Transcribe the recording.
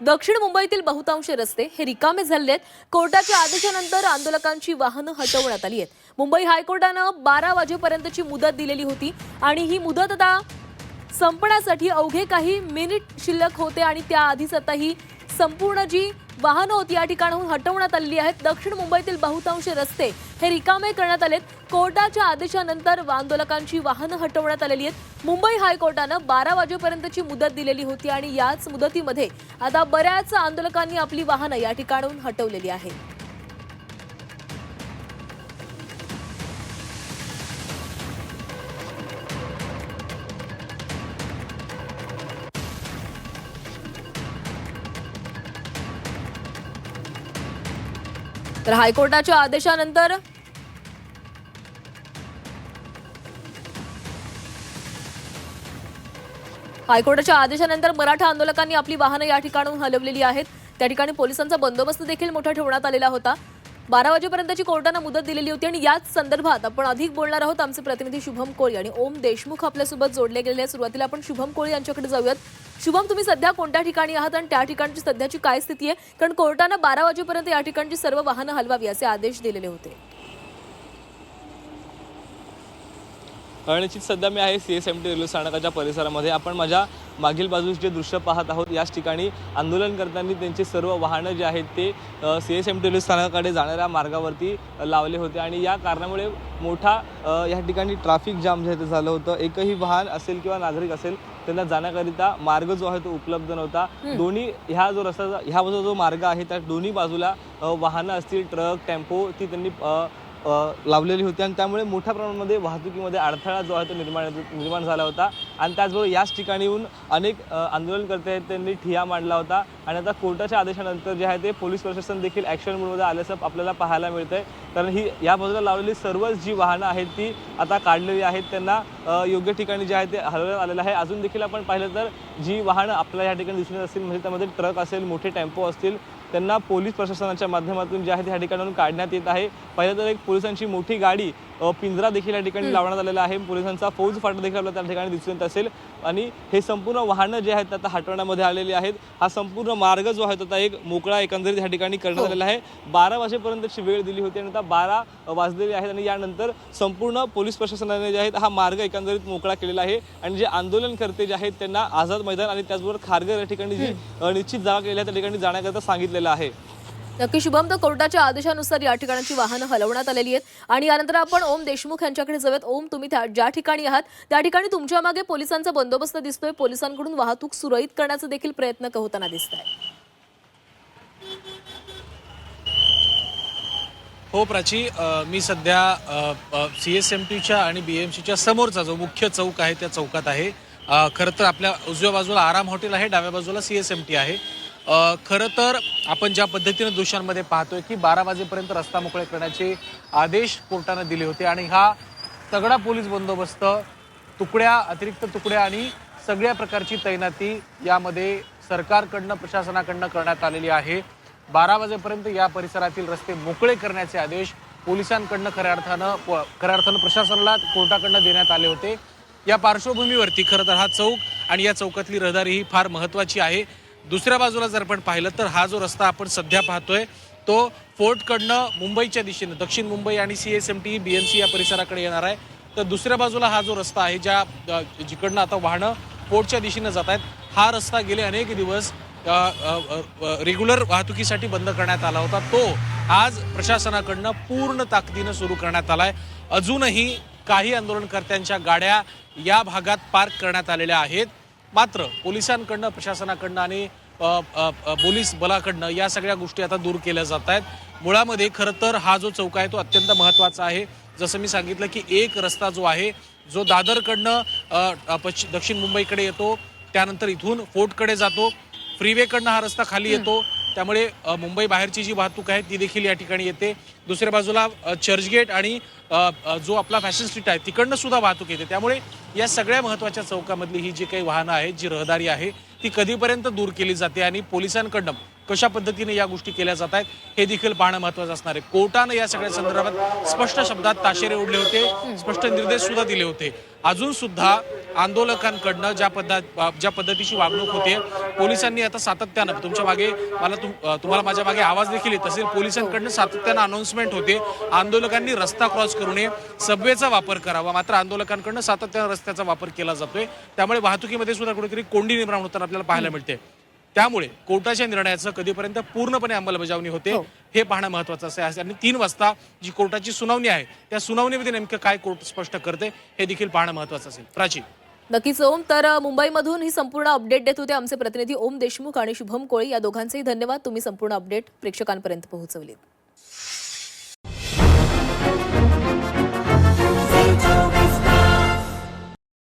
दक्षिण मुंबईतील बहुतांश रस्ते हे रिकामे झाले आहेत कोर्टाच्या आदेशानंतर आंदोलकांची वाहनं हटवण्यात आली आहेत. मुंबई हायकोर्टानं बारा वाजेपर्यंतची मुदत दिलेली होती आणि ही मुदत आता संपण्यासाठी अवघे काही मिनिट शिल्लक होते आणि त्याआधीच आता ही संपूर्ण जी वाहनं होती. या ठिकाणाहून हटवण्यात आलेली आहेत. दक्षिण मुंबईतील बहुतांश रस्ते हे रिकामे करण्यात आलेत. कोर्टाच्या आदेशानंतर आंदोलकांची वाहनं हटवण्यात आलेली आहेत. मुंबई हायकोर्टानं बारा वाजेपर्यंतची मुदत दिलेली होती आणि याच मुदतीमध्ये आता बऱ्याच आंदोलकांनी आपली वाहनं या ठिकाणाहून हटवलेली आहेत. तर हायकोर्टाच्या आदेशानंतर हायकोर्टाच्या आदेशानंतर मराठा आंदोलकांनी आपली वाहनं या ठिकाणून हलवलेली आहेत. त्या ठिकाणी पोलिसांचा बंदोबस्त देखील मोठा ठेवण्यात आलेला होता. बारा वाजेपर्यंतची कोर्टानं मुदत दिलेली होती आणि याच संदर्भात आपण अधिक बोलणार आहोत. आमचे प्रतिनिधी शुभम कोळी आणि ओम देशमुख आपल्यासोबत जोडले गेलेले सुरुवातीला आपण शुभम कोळी यांच्याकडे जाऊयात. शुभम तुम्ही सध्या कोणत्या ठिकाणी आहात आणि त्या ठिकाणची सध्याची काय स्थिती आहे? कारण कोर्टानं बारा वाजेपर्यंत या ठिकाणची सर्व वाहनं हलवावी असे आदेश दिलेले होते. निश्चित सध्या मी आहे C S M T railway स्थानकाच्या परिसरामध्ये. आपण माझ्या मागील बाजूस जे दृश्य पाहत आहोत याच ठिकाणी आंदोलन करताना त्यांची सर्व वाहनं जे आहेत ते C S M T railway स्थानकाकडे जाणाऱ्या मार्गावरती लावले होते. आणि या कारणामुळे मोठा या ठिकाणी ट्रॅफिक जाम जे आहे ते झालं होतं. एकही वाहन असेल किंवा नागरिक असेल त्यांना जाण्याकरिता मार्ग जो आहे तो उपलब्ध नव्हता. दोन्ही ह्या जो रस्ता ह्या बाजूचा जो मार्ग आहे त्या दोन्ही बाजूला वाहनं असतील ट्रक टेम्पो ती त्यांनी लावलेली होती आणि त्यामुळे मोठ्या प्रमाणामध्ये वाहतुकीमध्ये अडथळा जो आहे तो निर्माण निर्माण झाला होता. आणि त्याचबरोबर याच ठिकाणीहून अनेक आंदोलनकर्ते आहेत त्यांनी ठिया मांडला होता. आणि आता कोर्टाच्या आदेशानंतर जे आहे ते पोलीस प्रशासन देखील ॲक्शन मोडमध्ये आल्याचं आपल्याला पाहायला मिळतं आहे कारण ही या बाजूला लावलेली सर्वच जी वाहनं आहेत ती आता काढलेली आहेत. त्यांना योग्य ठिकाणी जे आहे ते हलवण्यात आलेलं आहे. अजून देखील आपण पाहिलं तर जी वाहनं आपल्याला या ठिकाणी दिसून असतील म्हणजे त्यामध्ये ट्रक असेल मोठे टेम्पो असतील त्यांना पोलीस प्रशासनाच्या माध्यमातून जे आहे त्या ठिकाणाहून काढण्यात येत आहे. पहिलं तर एक पोलिसांची मोठी गाडी पिंजरा देखील या ठिकाणी लावण्यात आलेला आहे. पोलिसांचा फौज फाटा देखील आपल्याला त्या ठिकाणी दिसून येत असेल. आणि हे संपूर्ण वाहनं जे आहेत आता हटवण्यामध्ये आलेली आहेत हा संपूर्ण मार्ग जो आहे तो आता एक मोकळा एकंदरीत ह्या ठिकाणी करण्यात आलेला आहे. बारा वाजेपर्यंतची वेळ दिली होती आणि आता बारा वाजलेले आहेत आणि यानंतर संपूर्ण पोलीस प्रशासनाने जे आहेत हा मार्ग एकंदरीत मोकळा केलेला आहे. आणि जे आंदोलनकर्ते जे आहेत त्यांना आझाद मैदान आणि त्याचबरोबर खारघर या ठिकाणी जी निश्चित जागा केली आहे त्या ठिकाणी जाण्याकरता सांगितलेलं आहे. नक्की शुभम तर कोर्टाच्या आदेशानुसार या ठिकाणची वाहनं हलवण्यात आलेली आहेत. आणि यानंतर आपण ओम देशमुख यांच्याकडे जाऊयात. ओम तुम्ही त्या- ज्या ठिकाणी आहात त्या ठिकाणी तुमच्या मागे पोलिसांचा बंदोबस्त दिसतोय. पोलिसांकडून वाहतूक सुरळीत करण्याचा देखील प्रयत्न होताना दिसत आहे हो प्राची मी सध्या सी एस एम टीच्या आणि बी एम सीच्या समोरचा जो मुख्य चौक आहे त्या चौकात आहे. खरं तर आपल्या उजव्या बाजूला आराम हॉटेल आहे डाव्या बाजूला सी एस एम टी आहे. खरं तर आपण ज्या पद्धतीनं दोषांमध्ये पाहतोय की बारा वाजेपर्यंत रस्ता मोकळे करण्याचे आदेश कोर्टानं दिले होते आणि हा तगडा पोलीस बंदोबस्त तुकड्या अतिरिक्त तुकड्या आणि सगळ्या प्रकारची तैनाती यामध्ये सरकारकडनं प्रशासनाकडनं करण्यात आलेली आहे. बारा वाजेपर्यंत या परिसरातील रस्ते मोकळे करण्याचे आदेश पोलिसांकडनं खऱ्या अर्थानं प- खऱ्या अर्थानं प्रशासनाला कोर्टाकडनं देण्यात आले होते. या पार्श्वभूमीवरती खरं तर हा चौक आणि या चौकातली रहदारी ही फार महत्वाची आहे. दुसऱ्या बाजूला जर आपण पाहिलं तर हा जो रस्ता आपण सध्या पाहतोय तो फोर्टकडनं मुंबईच्या दिशेनं दक्षिण मुंबई आणि C S M T B M C या परिसराकडे येणार आहे. तर दुसऱ्या बाजूला हा जो रस्ता आहे ज्या जिकडनं आता वाहनं फोर्टच्या दिशेनं जात आहेत हा रस्ता गेले अनेक दिवस रेग्युलर वाहतुकीसाठी बंद करण्यात आला होता. तो आज प्रशासनाकडनं पूर्ण ताकदीनं सुरू करण्यात आलाय. अजूनही काही आंदोलनकर्त्यांच्या गाड्या या भागात पार्क करण्यात आलेल्या आहेत. मात्र पोलिसांकडनं प्रशासनाकडनं आणि पोलीस बलाकडनं या सगळ्या गोष्टी आता दूर केल्या जात आहेत. मुळामध्ये खरं तर हा जो चौक आहे तो अत्यंत महत्त्वाचा आहे. जसं मी सांगितलं की एक रस्ता जो आहे जो दादरकडनं पश्चिम दक्षिण मुंबईकडे येतो त्यानंतर इथून फोर्टकडे जातो. फ्रीवेकडनं हा रस्ता खाली येतो. त्यामुळे मुंबई बाहेरची जी वाहतूक आहे ती देखील या ठिकाणी येते. दुसऱ्या बाजूला चर्चगेट आणि जो आपला फॅशन स्ट्रीट आहे तिकडनं सुद्धा वाहतूक येते. त्यामुळे या सगळ्या महत्त्वाच्या चौकामधली ही जी काही वाहनं आहेत जी रहदारी आहे ती कधीपर्यंत दूर केली जाते आणि पोलिसांकडनं कशा पद्धतीने या गोष्टी केल्या जात आहेत हे देखील पाहणं महत्वाचं असणार आहे. कोर्टानं या सगळ्या संदर्भात स्पष्ट शब्दात ताशेरे ओढले होते स्पष्ट निर्देश सुद्धा दिले होते. अजून सुद्धा आंदोलकांकडनं ज्या पद्धत ज्या पद्धतीची वागणूक होते पोलिसांनी आता सातत्यानं तुमच्या मागे मला तुम- तुम्हाला माझ्या मागे आवाज देखील येत असेल पोलिसांकडनं सातत्यानं अनाऊन्समेंट होते. आंदोलकांनी रस्ता क्रॉस करू नये सबवेचा वापर करावा. मात्र आंदोलकांकडनं सातत्यानं रस्त्याचा वापर केला जातोय. त्यामुळे वाहतुकीमध्ये सुद्धा कुठेतरी कोंडी निर्माण होताना आपल्याला पाहायला मिळते. त्यामुळे कोर्टाच्या निर्णयाचं कधीपर्यंत पूर्णपणे अंमलबजावणी होते हो. हे पाहणं महत्वाचं असं आहे. आणि तीन वाजता जी कोर्टाची सुनावणी आहे त्या सुनावणीमध्ये नेमकं काय कोर्ट स्पष्ट करते हे देखील पाहणं महत्वाचं असेल. प्राची. नक्कीच ओम. तर मुंबईमधून ही संपूर्ण अपडेट देत होते आमचे प्रतिनिधी ओम देशमुख आणि शुभम कोळी. या दोघांचेही धन्यवाद. तुम्ही संपूर्ण अपडेट प्रेक्षकांपर्यंत पोहोचवलीत.